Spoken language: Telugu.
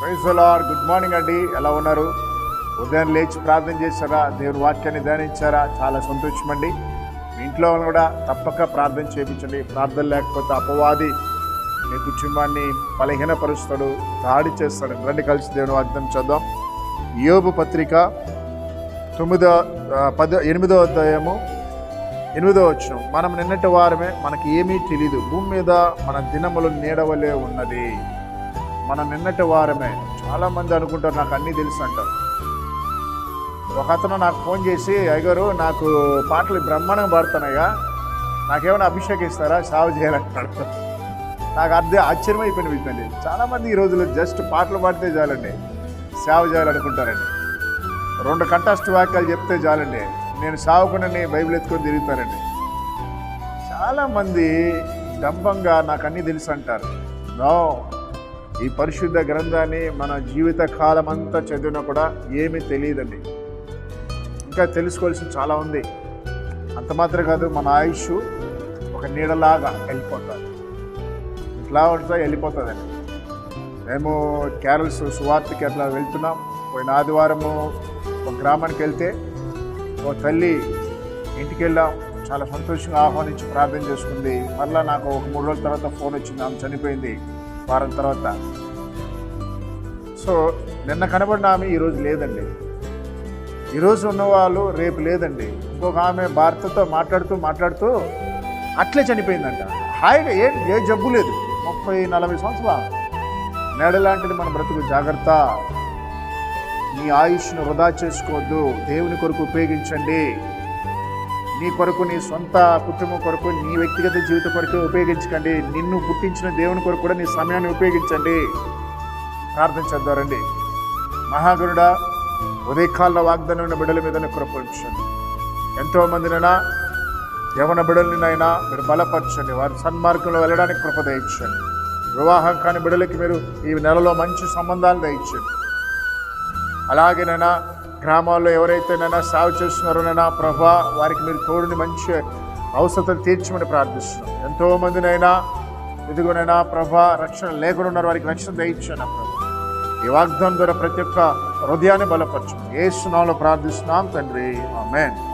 ప్రైజులార్ గుడ్ మార్నింగ్ అండి. ఎలా ఉన్నారు? ఉదయం లేచి ప్రార్థన చేశారా? దేవుని వాక్యాన్ని ధ్యానించారా? చాలా సంతోషం అండి మీ ఇంట్లో కూడా తప్పక ప్రార్థన చేయించండి. ప్రార్థన లేకపోతే అపవాది మీ కుటుంబాన్ని బలహీనపరుస్తాడు దాడి చేస్తాడు. రండి కలిసి దేవుని వాగ్దానం చేద్దాం. యోబు పత్రిక తొమ్మిదో ఆ, పద ఎనిమిదో అధ్యాయము ఎనిమిదో వచ్చిన మనం నిన్నటి వారమే మనకి ఏమీ తెలియదు భూమి మీద మన దినములు నీడవలే ఉన్నది. మనం నిన్నటి వారమే. చాలా మంది అనుకుంటారు నాకు అన్నీ తెలుసు అంటారు. ఒక అతను నాకు ఫోన్ చేసి అయ్యగారు నాకు పాటలు బ్రహ్మాండంగా పాడుతున్నాయా నాకేమైనా అభిషేకిస్తారా సేవ చేయాలంటాడు. నాకు అర్థం ఆశ్చర్యమైపోయిన విషయండి చాలామంది ఈ రోజుల్లో జస్ట్ పాటలు పాడితే చాలండి. సేవ చేయాలనుకుంటారండి. రెండు కంటస్ట్ వాక్యాలు చెప్తే చాలండి. నేను సావుకునని బైబిల్ ఎత్తుకొని తిరుగుతారండి. చాలామంది డంబంగా నాకు అన్నీ తెలుసు అంటారు. నో. ఈ పరిశుద్ధ గ్రంథాన్ని మన జీవిత కాలం అంతా చదివినా కూడా ఏమీ తెలియదండి. ఇంకా తెలుసుకోవాల్సిన చాలా ఉంది. అంత మాత్రం కాదు మన ఆయుష్ ఒక నీడలాగా వెళ్ళిపోతుంది. ఇట్లా ఉంటుందో వెళ్ళిపోతుందండి. మేము క్యారల్స్ సువార్తకి అట్లా వెళ్తున్నాం. పోయిన ఆదివారము ఒక గ్రామానికి వెళ్తే ఓ తల్లి ఇంటికి వెళ్ళాం. చాలా సంతోషంగా ఆహ్వానించి ప్రార్థన చేసుకుంది. మళ్ళీ నాకు ఒక మూడు రోజుల తర్వాత ఫోన్ వచ్చింది. ఆమె చనిపోయింది. వారం తర్వాత. సో నిన్న కనబడిన ఆమె ఈరోజు లేదండి. ఈరోజు ఉన్నవాళ్ళు రేపు లేదండి. ఇంకొక ఆమె భర్తతో మాట్లాడుతూ మాట్లాడుతూ అట్లే చనిపోయిందంట. హాయిగా ఏ ఏ జబ్బు లేదు. ముప్పై నలభై సంవత్సరాలు. నేడలాంటిది మన బ్రతుకు జాగ్రత్త. నీ ఆయుష్ను వృధా చేసుకోవద్దు. దేవుని కొరకు ఉపయోగించండి. నీ కొరకు నీ సొంత కుటుంబం కొరకు నీ వ్యక్తిగత జీవిత కొరకు ఉపయోగించకండి. నిన్ను పుట్టించిన దేవుని కొరకు కూడా నీ సమయాన్ని ఉపయోగించండి. ప్రార్థన చేద్దారండి. మహాగురుడా ఉదయకాల వాగ్దానం ఉన్న బిడ్డల మీద కృపించండి ఎంతో మందినైనా యవన బిడ్డలనైనా మీరు బలపరచండి. వారి సన్మార్గంలో వెళ్ళడానికి కృప దయచండి వివాహం కాని బిడ్డలకి మీరు ఈ నెలలో మంచి సంబంధాలు దయచండి అలాగేనైనా గ్రామాల్లో ఎవరైతేనైనా సాగు చేస్తున్నారోనైనా ప్రభా వారికి మీరు తోడుని మంచి అవసరం తీర్చమని ప్రార్థిస్తున్నాం. ఎంతోమందినైనా ఎదుగునైనా ఇదిగోనైనా ప్రభా రక్షణ లేకుండా ఉన్నారు వారికి రక్షణ దయించాను ప్రభా. ఈ వాగ్దానం ద్వారా ప్రతి ఒక్క హృదయాన్ని బలపరచు ఏ సునాలో ప్రార్థిస్తున్నాం తండ్రి. ఆమెన్.